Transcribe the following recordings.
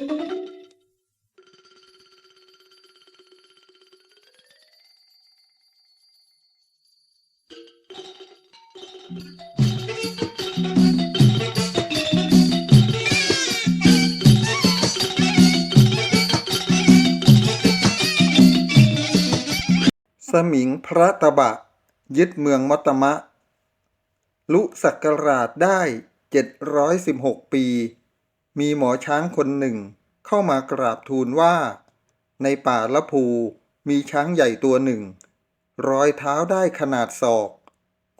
สมิงพระตะบะ ยึดเมืองมัตตมะ ลุศักราชได้ 716 ปี มีหมอช้างคนหนึ่ง เข้ามากราบทูลว่า ในป่าละภูมีช้างใหญ่ตัวหนึ่ง รอยเท้าได้ขนาดศอก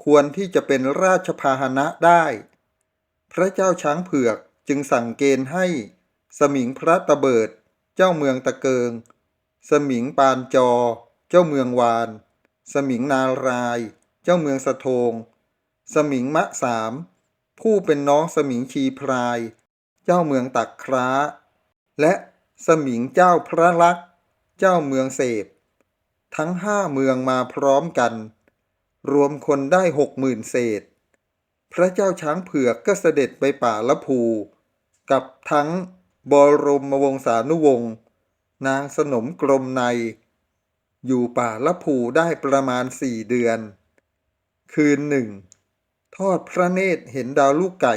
ควรที่จะเป็นราชพาหนะได้ พระเจ้าช้างเผือกจึงสั่งเกณฑ์ให้ สมิงพระตะเบิด เจ้าเมืองตะเกิง สมิงปานจอ เจ้าเมืองวาน สมิงนาราย เจ้าเมืองสะโทง สมิงมะสาม ผู้เป็นน้องสมิงชีพราย จ้าเมืองตักคร้า และสมิงเจ้าพระลักษ์เจ้าเมืองเสพทั้งห้าเมืองมาพร้อมกัน รวมคนได้หกหมื่นเศษ พระเจ้าช้างเผือกก็เสด็จไปป่าละภู กับทั้งบรมวงศานุวงศ์นางสนมกรมใน อยู่ป่าละภูได้ประมาณสี่เดือน คืนหนึ่ง ทอดพระเนตรเห็นดาวลูกไก่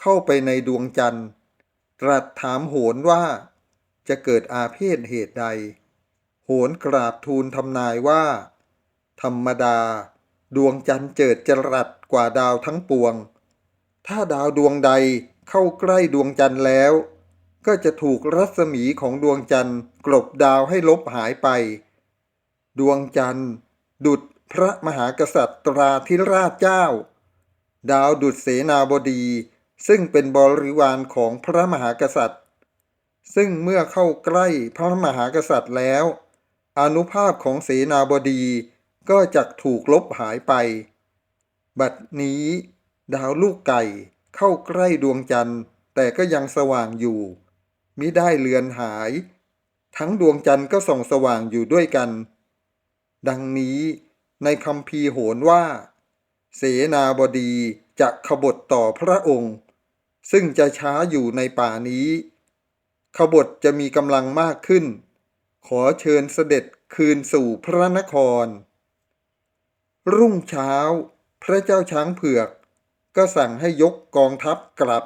เข้าไปในดวงจันทร์ ตรัสถามโหนว่า จะเกิดอาเพศเหตุใด โหนกราบทูลทำนายว่า ธรรมดา ดวงจันทร์เจิดจรัสกว่าดาวทั้งปวง ถ้าดาวดวงใดเข้าใกล้ดวงจันทร์แล้ว ก็จะถูกรัศมีของดวงจันทร์กลบดาวให้ลบหายไป ดวงจันทร์ ดุจพระมหากษัตราธิราชเจ้า ดาวดุจเสนาบดี ซึ่งเป็นบริวารของพระมหากษัตริย์ ซึ่งเมื่อเข้าใกล้พระมหากษัตริย์แล้ว อนุภาพของเสนาบดีก็จะถูกลบหายไป บัดนี้ ดาวลูกไก่เข้าใกล้ดวงจันทร์ แต่ก็ยังสว่างอยู่มิได้เลือนหาย ทั้งดวงจันทร์ก็ส่องสว่างอยู่ด้วยกัน ดังนี้ในคำพีโหนว่า เสนาบดีจะขบฏต่อพระองค์ ซึ่งจะช้าอยู่ในป่านี้ ขบฏจะมีกำลังมากขึ้น ขอเชิญเสด็จคืนสู่พระนคร รุ่งเช้า พระเจ้าช้างเผือก ก็สั่งให้ยกกองทัพกลับ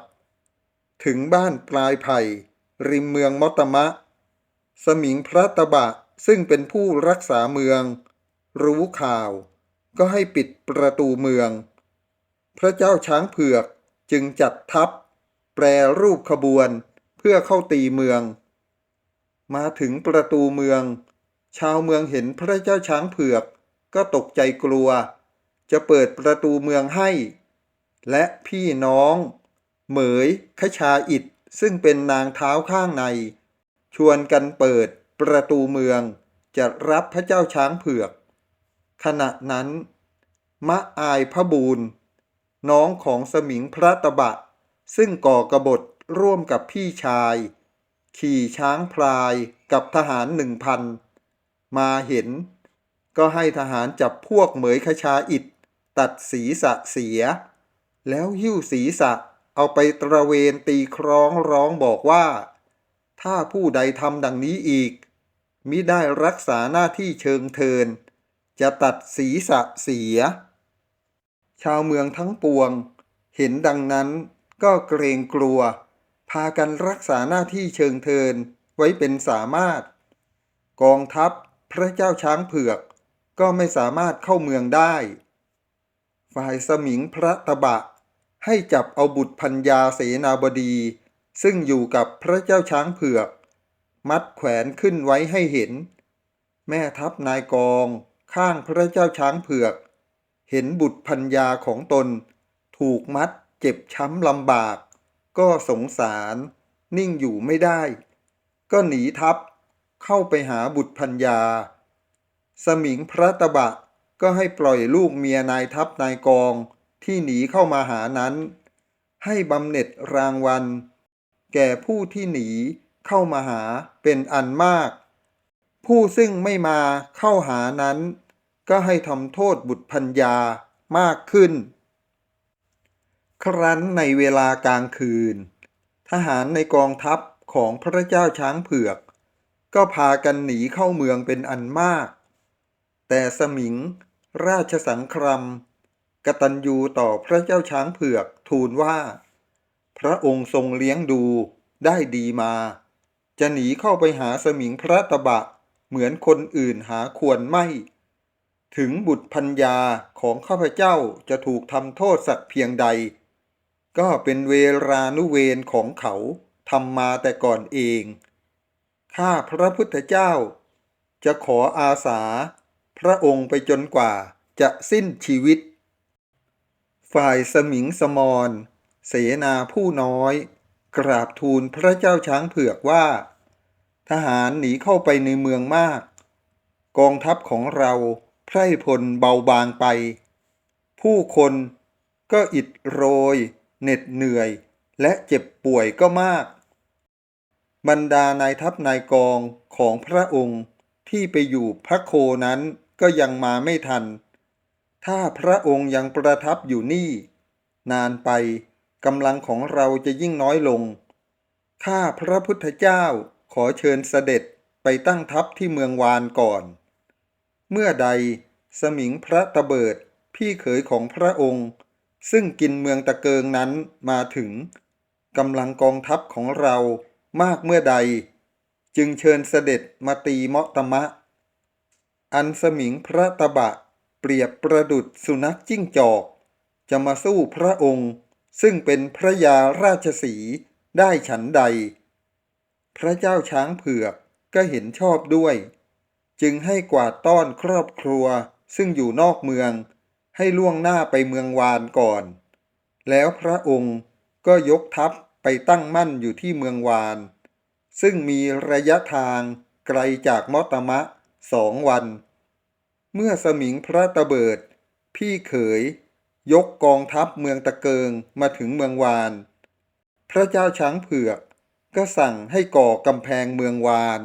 ถึงบ้านปลายไผ่ ริมเมืองมอตมะ สมิงพระตะบะซึ่งเป็นผู้รักษาเมือง รู้ข่าว ก็ให้ปิดประตูเมือง พระเจ้าช้างเผือกจึงจัดทัพ แปรรูปขบวน เพื่อเข้าตีเมือง มาถึงประตูเมือง ชาวเมืองเห็นพระเจ้าช้างเผือก ก็ตกใจกลัว จะเปิดประตูเมืองให้ และพี่น้อง เหมยขชาอิดซึ่งเป็นนางเท้าข้างใน ชวนกันเปิดประตูเมือง จะรับพระเจ้าช้างเผือก ขณะนั้น มะอายพระบูรณ์น้องของสมิงพระตะบะ ซึ่งก่อกบฏร่วมกับพี่ชาย ขี่ช้างพลายกับทหารหนึ่งพันมาเห็น ก็ให้ทหารจับพวกเหมยขชาอิดตัดศีรษะเสีย แล้วหิ้วศีรษะเอาไปตระเวนตีคร้องร้องบอกว่า ถ้าผู้ใดทำดังนี้อีก มิได้รักษาหน้าที่เชิงเทิน จะตัดศีรษะเสีย ชาวเมืองทั้งปวง เห็นดังนั้น ก็เกรงกลัว พากันรักษาหน้าที่เชิงเทินไว้เป็นสามารถ กองทัพพระเจ้าช้างเผือก ก็ไม่สามารถเข้าเมืองได้ ฝ่ายสมิงพระตะบะ ให้จับเอาบุตรพัญญาเสนาบดี ซึ่งอยู่กับพระเจ้าช้างเผือก มัดแขวนขึ้นไว้ให้เห็น แม่ทัพนายกองข้างพระเจ้าช้างเผือก เห็นบุตรพัญญาของตน ถูกมัด เจ็บช้ำลำบาก ก็สงสาร นิ่งอยู่ไม่ได้ ก็หนีทัพเข้าไปหาบุตรพัญญา สมิงพระตะบะก็ให้ปล่อยลูกเมียนายทัพนายกองที่หนีเข้ามาหานั้น ให้บำเหน็จรางวัล แก่ผู้ที่หนีเข้ามาหาเป็นอันมาก ผู้ซึ่งไม่มาเข้าหานั้น ก็ให้ทำโทษบุตรพัญญามากขึ้น ครั้นในเวลากลางคืน ทหารในกองทัพของพระเจ้าช้างเผือก ก็พากันหนีเข้าเมืองเป็นอันมาก แต่สมิง ราชสังครัมกตัญญูต่อพระเจ้าช้างเผือกทูลว่า พระองค์ทรงเลี้ยงดูได้ดีมา จะหนีเข้าไปหาสมิงพระตบะเหมือนคนอื่นหาควรไม่ ถึงบุตรพัญญาของข้าพเจ้าจะถูกทำโทษสักเพียงใด ก็เป็นเวรานุเวรของเขาทำมาแต่ก่อนเอง ข้าพระพุทธเจ้า จะขออาสา พระองค์ไปจนกว่าจะสิ้นชีวิต ฝ่ายสมิงสมร เสนาผู้น้อย กราบทูลพระเจ้าช้างเผือกว่า ทหารหนีเข้าไปในเมืองมาก กองทัพของเราไพร่พลเบาบางไป ผู้คนก็อิดโรย เหน็ดเหนื่อย และเจ็บป่วยก็มาก บรรดานายทัพนายกองของพระองค์ที่ไปอยู่พระโคนั้นก็ยังมาไม่ทัน ถ้าพระองค์ยังประทับอยู่นี่ นานไปกำลังของเราจะยิ่งน้อยลง ข้าพระพุทธเจ้าขอเชิญเสด็จไปตั้งทัพที่เมืองวานก่อน เมื่อใดสมิงพระตะเบิดพี่เขยของพระองค์ ซึ่งกินเมืองตะเกิงนั้นมาถึงกำลังกองทัพของเรามากเมื่อใด จึงเชิญเสด็จมาตีเมาะตะมะ อันสมิงพระตะบะเปรียบประดุดสุนัขจิ้งจอก จะมาสู้พระองค์ ซึ่งเป็นพระยาราชสีได้ฉันใด พระเจ้าช้างเผือกก็เห็นชอบด้วย จึงให้กวาดต้อนครอบครัวซึ่งอยู่นอกเมือง ให้ล่วงหน้าไปเมืองวานก่อน แล้วพระองค์ก็ยกทัพไปตั้งมั่นอยู่ที่เมืองวาน ซึ่งมีระยะทางไกลจากมอตมะสองวัน เมื่อสมิงพระตะเบิด พี่เขย ยกกองทัพเมืองตะเกิงมาถึงเมืองวาน พระเจ้าช้างเผือกก็สั่งให้ก่อกำแพงเมืองวาน